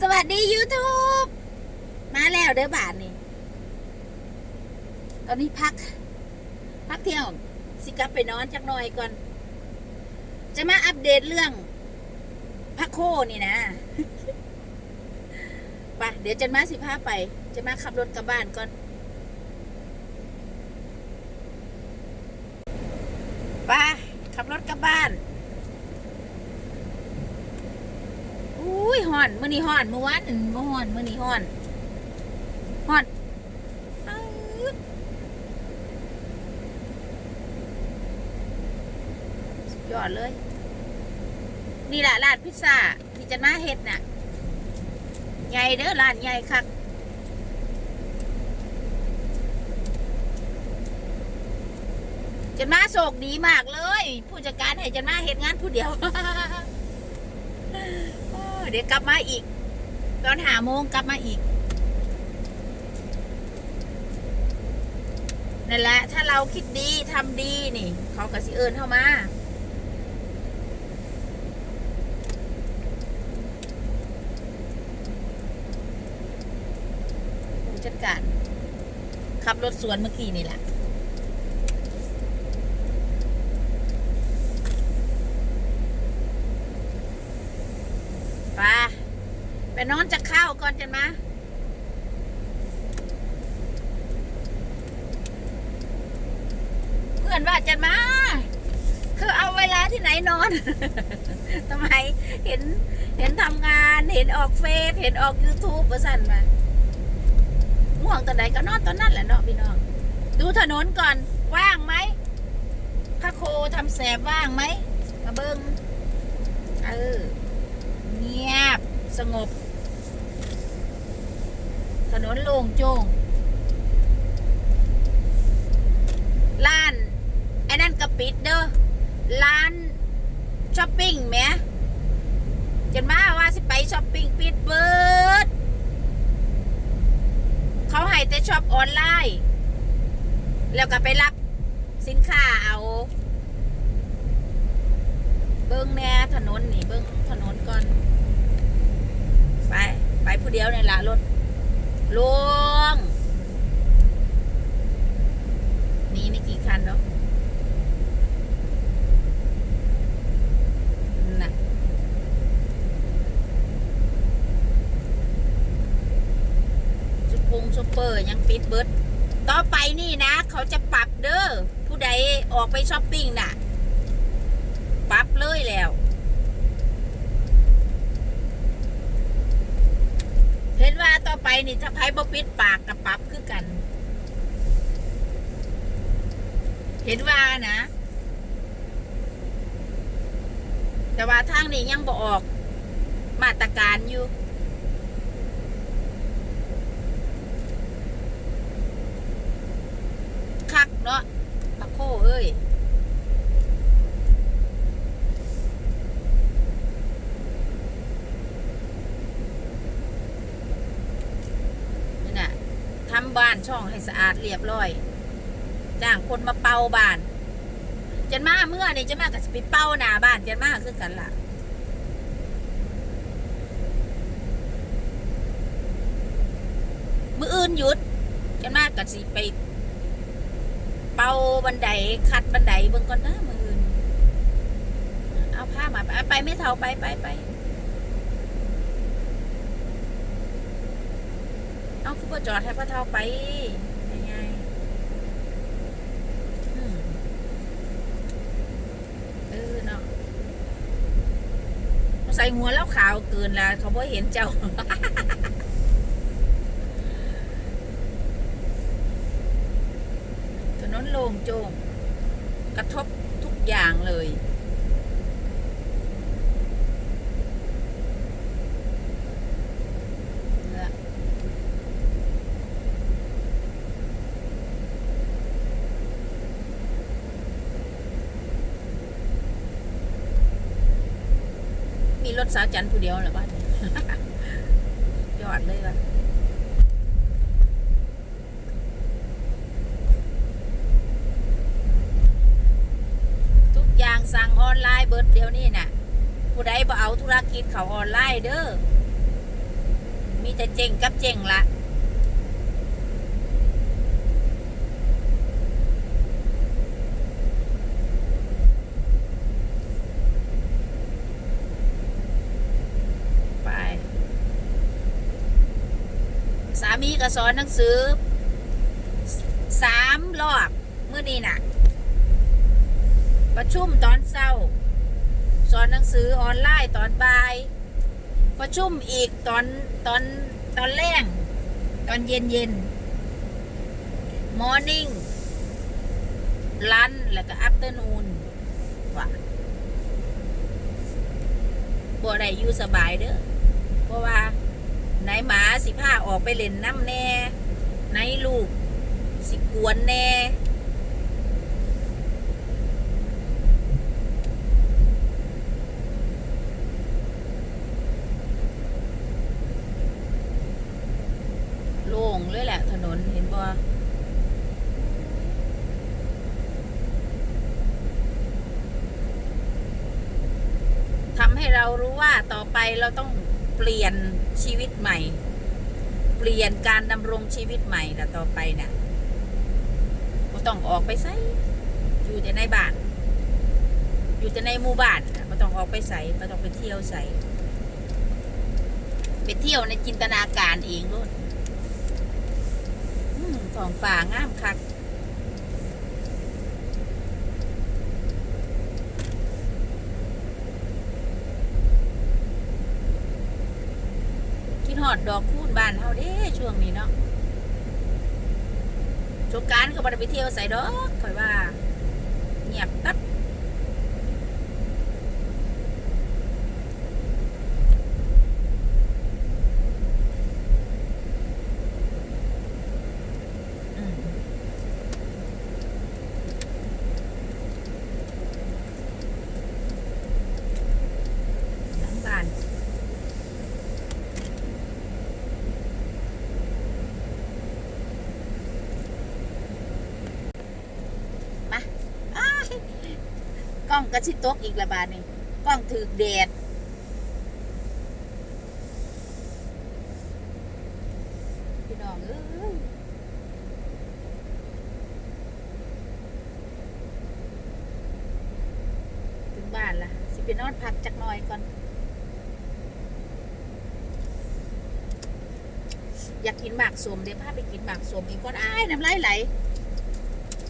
สวัสดี YouTube มาแล้วเด้อบาทนี่ตอนนี้พัก พักเที่ยวสิกลับไปนอนจักหน่อยก่อน จะมาอัปเดตเรื่องพักโคนี่นะไปเดี๋ยวจะมาสิพาไป จะมาขับรถกลับบ้านก่อนไปขับรถกลับบ้าน อุ้อนมื่อนี้ห่อนเมื่อวานบ่ห่อนมื่อนี้ห่อนห่อนอยอดเลย นี่แหละร้านพิซซ่าที่จะมาเฮ็ดน่ะ ใหญ่เด้อร้านใหญ่คักจันมาโศกดีมากเลย ผู้จัดการให้จันมาเฮ็ดงานผู้เดียว อเดี๋ยวกลับมาอีก ตอนหาโมงกลับมาอีกนั่นแหละถ้าเราคิดดีทำดีนี่ เขาก็สิเอิญเข้ามาผู้จัดการขับรถสวนเมื่อกี้นี่แหละ ไปไป นอนจะเข้าวก่อนจันมาเพื่อนว่าจันมาเธอเอาเวลาที่ไหนนอนทำไมเห็นเห็นทำงานเห็นออกเฟซเห็นออก YouTube ประสันมาง่วงตอนไหนก็นอนตอนนั้นแหละเนาะพี่น้องดูถนนก่อนว่างไหมพระโคทำแสบว่างไหมมาเบิ้งเออเงียบสงบ ถนนโล่งโจ้งร้าน ไอ้นั่นก็ปิดเด้อร้านช้อปปิ้งแหมจนมาว่าสิไปช้อปปิ้งปิดเบิดเขาให้แต่ช็อปออนไลน์ แล้วก็ไปรับสินค้าเอา เบิ้งแน่ถนนนี่เบิ้งถนนก่อน ไป ไปผู้เดียวในละรถ ลวงมีไม่กี่คันเนาะน่ะซุปปงซุปเปอร์ยังปิดเบิด ต่อไปนี่นะ เขาจะปรับเด้อผู้ใดออกไปช้อปปิ้งน่ะ ปรับเลยแล้ว เห็ ไปนี่ถ้าไพ่บ่ปิดปากกับปรับคือกัน เห็นว่านะ แต่ว่าทางนี้ยังบ่ออก มาตรการอยู่คักเนาะปะโคเอ้ย นี่น่ะทำ บ้านช่องให้สะอาดเรียบร้อยจ้างคนมาเป่าบ้านจันมาเมื่อนี่จันมาก็จะไปเป่าหน้าบ้านจันมาคือกันล่ะมืออื่นหยุดจันมาก็สิไป เป่าบันไดคัดบันไดเบิ่งก่อนนะมืออื่น เอาผ้ามาไปเอาไปไม่เท่าไปไปไป เอาคือบ่จอดให้พ่อเท่าไปยังไงอืมเออเนาะใส่หัวแล้วขาวเกินแล้วเขาบ่เห็นเจ้าถนนโล่งโจ้งกระทบทุกอย่างเลย มีรถสาวจันผู้เดียวเหรอบ้านนี้ยอดเลยว่ะทุกอย่างสั่งออนไลน์เบิดเดียวนี่น่ะ ผู้ใดบ่เอาธุรกิจเขาออนไลน์เด้อมีแต่เจงกับเจงละไป สา มีก็สอนหนังสือสามรอบเมื่อนี้น่ะ ประชุมตอนเช้า สอนหนังสือออนไลน์ตอนบ่าย ประชุมอีกตอนตอนตอนแรกตอนเย็นเย็นมอร์นิ่งลันแล้วก็อั t เ r อร์นูนว่ะบ่ได้อยู่สบายเด้อเพราะว่า ไหนหมาสิพาออกไปเล่นน้ำแน่ไหนลูก สิกวนแน่โล่งเลยแหละ ถนนเห็นบ่ทำให้เรารู้ว่าต่อไปเราต้องเปลี่ยน ชีวิตใหม่ เปลี่ยนการดำรงชีวิตใหม่ละต่อไปนะ่ะก็ต้องออกไปใส่อยู่แต่ในบ้าน อยู่แต่ในหมู่บ้านน่ะบ่ต้องออกไปใส่บ่ต้องไปเที่ยวใส่ไปเที่ยวในจินตนาการเองด้วยอืมท้องฟ้างามคัก อดดอกคูนบ้านเฮาเด้ช่วงนี้เนาะสงการก็บ่ได้ไปเที่ยวใส่ดอกค่อยว่า เงียบตับอืมหลังบ้าน มาอ้ายกล้ องกระชิตกอีกละบาทนี่กล้องถือแดดพี่น้องเอ้ยถึงบ้านละสิไปนอนพักจักหน่อยก่อน อยากกินหมากสมเดี๋ยวพาไปกินหมากสมอีกก่อนอ้ายน้ำลายไหล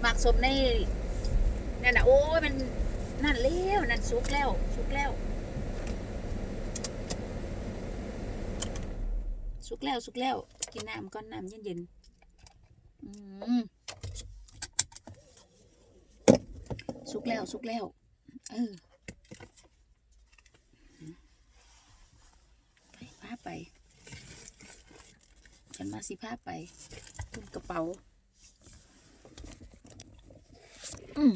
หมากสมในนั่นนะโอ้ยมัน นั่นแล้วนั่นสุกแล้วสุกแล้วสุกแล้วสุกแล้ว กินน้ำก่อนน้ำเย็นๆสุกแล้วสุกแล้ว เออไปพาไป ฉันมาสิพาไปขึ้นกระเป๋า อืม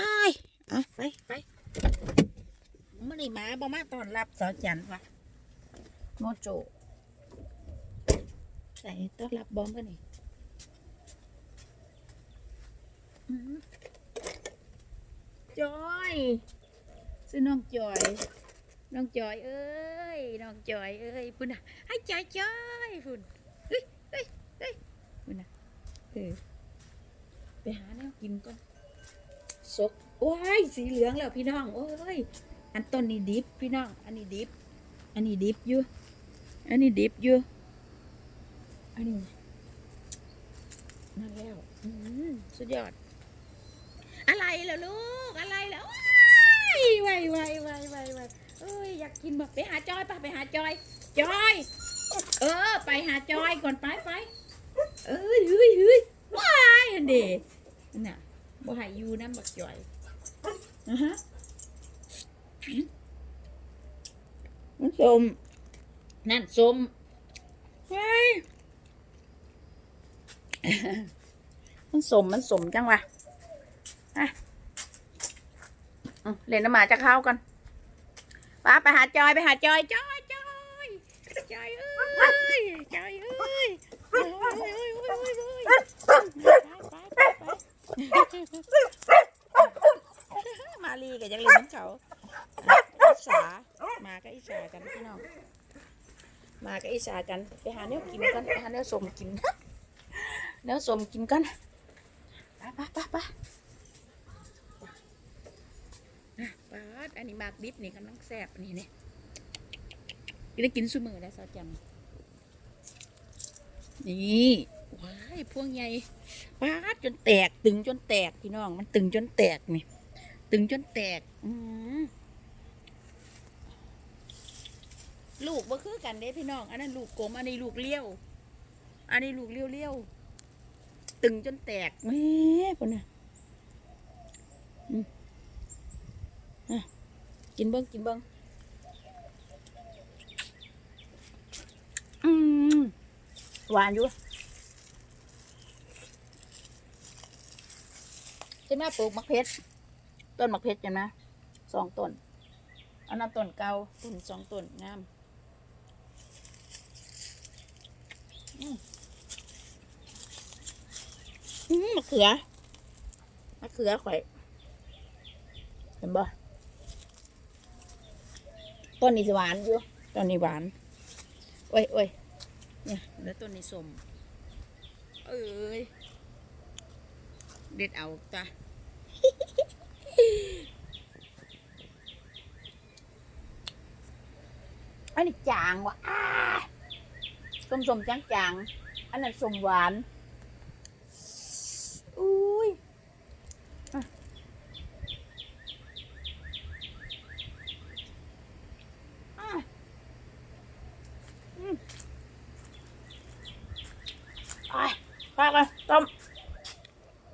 อ้ายเอาไปไปมื่อนี้หมาบ่มาต้อนรับสาวจันทร์วะโมโจใส่ต้อนรับบอมกันนี่อืมจอยซื้อน้องจอย น้องจอยเอ้ย น้องจอยเอ้ยพุ่นน่ะให้จอยจอยพุ่นเฮ้ยเฮ้ยเฮ้ยพุ่นน่ะเออไปหาแนวกินก่อน สกโอ้ยสีเหลืองแล้วพี่น้องโอ้ยอันต้นนี้ดิบพี่น้อง อันนี้ดิบ อันนี้ดิบอยู่อันนี้ดิบอยู่อันนี้นั่นแล้วสุดยอด อะไรแล่ะลูกอะไรแล่ะว้ายไวไวไวไวไวเอ้ยอยากกินแบบไปหาจอยปะไปหาจอยจอย เออ ไปหาจอยก่อนไปไปเอ้ยเฮ้ยเฮ้ยว้ายอันเดนั่นน่ะ บ่ให้อยู่น้ำบักจ่อยนะฮะอืมมันสมนั่นสมเฮ้ยมันสมมันสมจังวะอะเอาเล่นน้ำหมาจะเข้ากันป้าไปหาจอยไปหาจอยจอยจอยจอยเอ้ยจอยเอ้ยเอ้ยเอ้ยเอ้ย มาลีกับยังเล่นน้ำเขาอิสามาก็อิสากันพี่น้องมากับอิสากัน ไปหาแนวกินกันไปหาแนวสมกินแนวสมกินกันไปไปไปไปนะปาดอันนี้มากดิบนี่กำลังแซ่บนนี้นี่ได้กินซุมือแล้วซอจันนี่ ว้ายพวงใหญ่ปาดจนแตก ตึงจนแตกพี่น้อง มันตึงจนแตกนี่ ตึงจนแตก อืลูกบ่คือกันเด้พี่น้อง อันนั้นลูกกลมอันนี้ลูกเลี้ยว อันนี้ลูกเลี้ยวเลี้ยวตึงจนแตกแม่ปนน่ะอืมอะกินเบิ้งกินเบิ้งอืมหวานอยู่ ใช่ไหมปลูกมะเพชรต้นมะเพชรใช่ไหมสองต้นอันนั้นต้นเก่าต้นสองต้นงามอืมมะเขือมะเขือข่อยเห็นบ่ต้นนี้สิหวานอยู่ต้นนี้หวานโอ้ยโอ้ยเนี่ยแล้วต้นนี้สมเอ้ยเด็ดเอาจ้ะ อันนี้จางว่ะอ้าสมส